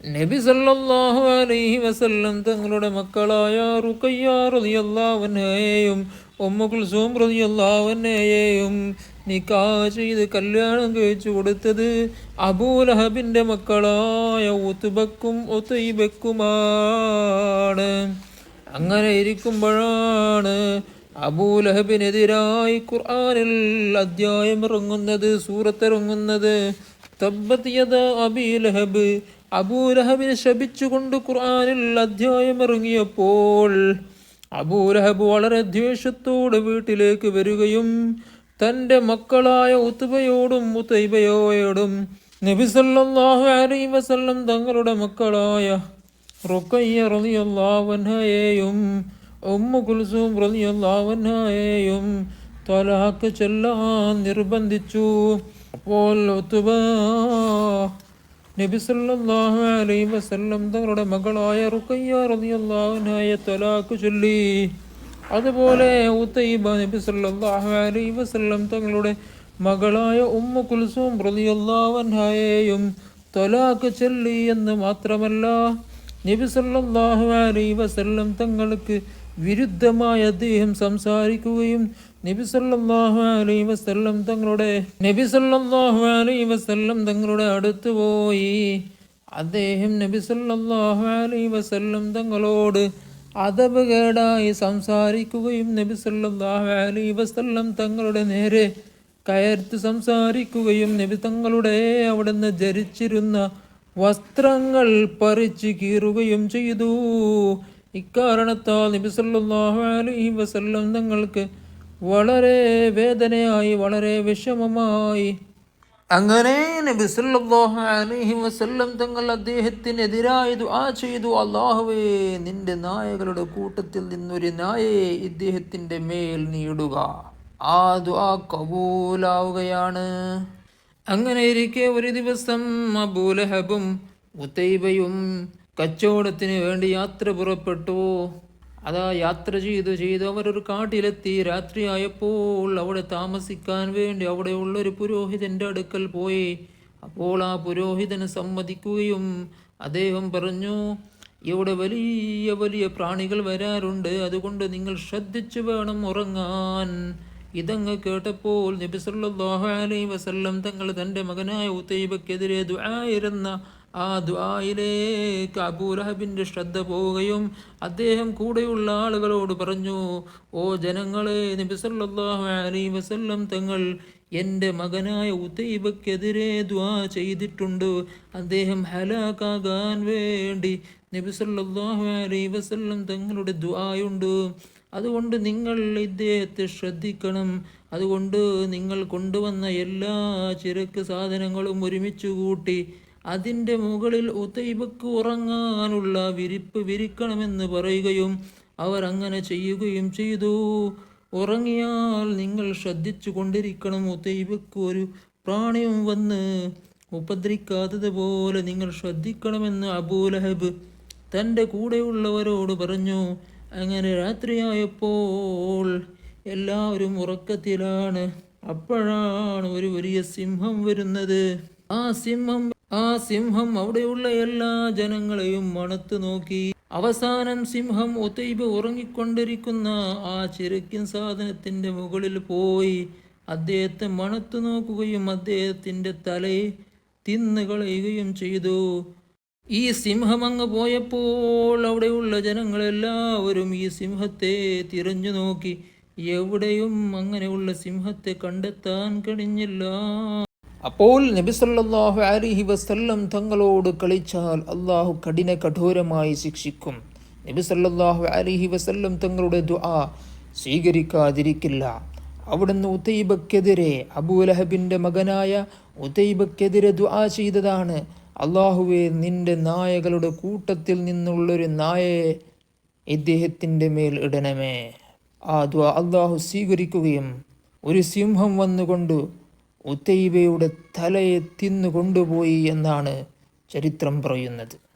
നബി സല്ലല്ലാഹു അലൈഹി വസല്ലം തങ്ങളുടെ മക്കളായ റുഖയ്യ റളിയല്ലാഹു അൻഹയെയും ഉമ്മു കുൽസൂം റളിയല്ലാഹു അൻഹയെയും നിക്കാഹ് ചെയ്ത് കല്യാണം കഴിച്ചു കൊടുത്തത് അബൂലഹബിന്റെ മക്കളായ ഉത്തുബക്കും ഒത്തൈബക്കുമാണ് അങ്ങനെ ഇരിക്കുമ്പോഴാണ് അബൂലഹബിനെതിരായി ഖുർആനിൽ അധ്യായം ഇറങ്ങുന്നത് സൂറത്തിറങ്ങുന്നത് തബ്ബത് യദ അബീ ലഹബ്. അബൂലഹബിനെ ശപിച്ചുകൊണ്ട് ഖുർആാനിൽ അധ്യായം ഇറങ്ങിയപ്പോൾ അബൂലഹബ് വളരെ ദ്വേഷത്തോടെ വീട്ടിലേക്ക് വരികയും തന്റെ മക്കളായ ഉത്തുബയോടും ഉത്തൈബയോയോടും നബിസല്ലാഹു അലൈ വസല്ലം തങ്ങളുടെ മക്കളായ റുക്കയ്യ റളിയല്ലാഹു അൻഹയെയും ഉമ്മു കുൽസൂം റളിയല്ലാഹു അൻഹയെയും തലാഖ് ചെല്ലാൻ നിർബന്ധിച്ചു. അപ്പോൾ ഉത്തുബ നബി സല്ലല്ലാഹു അലൈഹി വസല്ലം തങ്ങളുടെ മകളായ റുഖയ്യ റളിയല്ലാഹു അൻഹയെ തലാഖ് ചൊല്ലി. അതുപോലെ ഉത്തൈബ നബി സല്ലല്ലാഹു അലൈഹി വസല്ലം തങ്ങളുടെ മകളായ ഉമ്മ കുൽസൂം റളിയല്ലാഹു അൻഹയെയും തലാഖ് ചൊല്ലി എന്ന് മാത്രമല്ല നബി സല്ലല്ലാഹു അലൈഹി വസല്ലം തങ്ങൾക്ക് വിരുദ്ധമായി അദ്ദേഹം സംസാരിക്കുകയും നബി സല്ലല്ലാഹു അലൈഹി വസല്ലം തങ്ങളുടെ നബി സല്ലല്ലാഹു അലൈഹി വസല്ലം തങ്ങളുടെ അടുത്ത് പോയി. അദ്ദേഹം നബി സല്ലല്ലാഹു അലൈഹി വസല്ലം തങ്ങളോട് അതപകേടായി സംസാരിക്കുകയും നബി സല്ലല്ലാഹു അലൈഹി വസല്ലം തങ്ങളുടെ നേരെ കയർത്ത് സംസാരിക്കുകയും നബി തങ്ങളുടെ അവിടുന്ന് ധരിച്ചിരുന്ന വസ്ത്രങ്ങൾ പറിച്ചു കീറുകയും ചെയ്തു. ഇക്കാരണത്താൽ നബി സല്ലല്ലാഹു അലൈഹി വസല്ലം തങ്ങൾക്ക് വളരെ വേദനയായി വളരെ വിഷമമായി. അങ്ങനെ നബി അലൈഹി വസല്ലം തങ്ങൾ അദ്ദേഹത്തിനെതിരായി ദുആ ചെയ്തു. അള്ളാഹുവേ നിന്റെ നായകളുടെ കൂട്ടത്തിൽ നിന്നൊരു നായയെ ഇദ്ദേഹത്തിന്റെ മേൽ നീടുക. ആ ദുആ കബൂലാവുകയാണ്. അങ്ങനെ ഇരിക്കെ ഒരു ദിവസം അബൂലഹബും ഉത്തൈബയും കച്ചവടത്തിന് വേണ്ടി യാത്ര പുറപ്പെട്ടു. അതാ യാത്ര ചെയ്തു ചെയ്തു അവരൊരു കാട്ടിലെത്തി. രാത്രിയായപ്പോൾ അവിടെ താമസിക്കാൻ വേണ്ടി അവിടെയുള്ള ഒരു പുരോഹിതന്റെ അടുക്കൽ പോയി. അപ്പോൾ ആ പുരോഹിതന് സമ്മതിക്കുകയും അദ്ദേഹം പറഞ്ഞു ഇവിടെ വലിയ വലിയ പ്രാണികൾ വരാറുണ്ട്. അതുകൊണ്ട് നിങ്ങൾ ശ്രദ്ധിച്ചു വേണം ഉറങ്ങാൻ. ഇതങ്ങ് കേട്ടപ്പോൾ നബി അലൈ വസല്ലം തങ്ങൾ തന്റെ മകനായ ഉത്തൈബക്കെതിരെ ദുആയിരുന്ന ആ ദ്വായിലേക്ക് അബൂലഹബിന്റെ ശ്രദ്ധ പോവുകയും അദ്ദേഹം കൂടെയുള്ള ആളുകളോട് പറഞ്ഞു ഓ ജനങ്ങളെ നബി സല്ലല്ലാഹു അലൈഹി വസല്ലം തങ്ങൾ എന്റെ മകനായ ഉത്തൈബക്കെതിരെ ദ്വാ ചെയ്തിട്ടുണ്ട്. അദ്ദേഹം ഹലാക്കാകാൻ വേണ്ടി നബി സല്ലല്ലാഹു അലൈഹി വസല്ലം തങ്ങളുടെ ദ്വായുണ്ട് അതുകൊണ്ട് നിങ്ങൾ ഇദ്ദേഹത്തെ ശ്രദ്ധിക്കണം. അതുകൊണ്ട് നിങ്ങൾ കൊണ്ടുവന്ന എല്ലാ ചിരക്ക് സാധനങ്ങളും ഒരുമിച്ച് കൂട്ടി അതിന്റെ മുകളിൽ ഉത്തൈബക്ക് ഉറങ്ങാനുള്ള വിരിപ്പ് വിരിക്കണമെന്ന് പറയുകയും അവർ അങ്ങനെ ചെയ്യുകയും ചെയ്തു. ഉറങ്ങിയാൽ നിങ്ങൾ ശ്രദ്ധിച്ചു കൊണ്ടിരിക്കണം. ഉത്തൈബക്ക് ഒരു പ്രാണിയും വന്ന് ഉപദ്രിക്കാത്തതുപോലെ നിങ്ങൾ ശ്രദ്ധിക്കണമെന്ന് അബൂലഹബ് തന്റെ കൂടെയുള്ളവരോട് പറഞ്ഞു. അങ്ങനെ രാത്രിയായപ്പോൾ എല്ലാവരും ഉറക്കത്തിലാണ്. അപ്പോഴാണ് ഒരു വലിയ സിംഹം വരുന്നത്. ആ സിംഹം ആ സിംഹം അവിടെയുള്ള എല്ലാ ജനങ്ങളെയും മണത്തു നോക്കി. അവസാനം സിംഹം ഒത്തൈബ് ഉറങ്ങിക്കൊണ്ടിരിക്കുന്ന ആ ചെരുക്കൻ സാധനത്തിന്റെ മുകളിൽ പോയി. അദ്ദേഹത്തെ മണത്തു നോക്കുകയും അദ്ദേഹത്തിന്റെ തലയെ തിന്നുകളയുകയും ചെയ്തു. ഈ സിംഹം അങ്ങ് പോയപ്പോൾ അവിടെയുള്ള ജനങ്ങളെല്ലാവരും ഈ സിംഹത്തെ തിരഞ്ഞു നോക്കി. എവിടെയും അങ്ങനെയുള്ള സിംഹത്തെ കണ്ടെത്താൻ കഴിഞ്ഞില്ല. അപ്പോൾ നബി സല്ലല്ലാഹു അലൈഹി വസല്ലം തങ്ങളോട് കളിച്ചാൽ അള്ളാഹു കഠിന കഠോരമായി ശിക്ഷിക്കും. നബി സല്ലല്ലാഹു അലൈഹി വസല്ലം തങ്ങളുടെ ദുആ സ്വീകരിക്കാതിരിക്കില്ല. അവിടുന്ന് ഉത്തൈബക്കെതിരെ അബുലഹബിന്റെ മകനായ ഉത്തൈബക്കെതിരെ ദുആ ചെയ്തതാണ്. അള്ളാഹുവെ നിന്റെ നായകളുടെ കൂട്ടത്തിൽ നിന്നുള്ളൊരു നായയെ ഇദ്ദേഹത്തിന്റെ മേൽ ഇടണമേ. ആ ദ അള്ളാഹു സ്വീകരിക്കുകയും ഒരു സിംഹം വന്നുകൊണ്ട് ഉത്തൈബയുടെ തലയെ തിന്നു കൊണ്ടുപോയി എന്നാണ് ചരിത്രം പറയുന്നത്.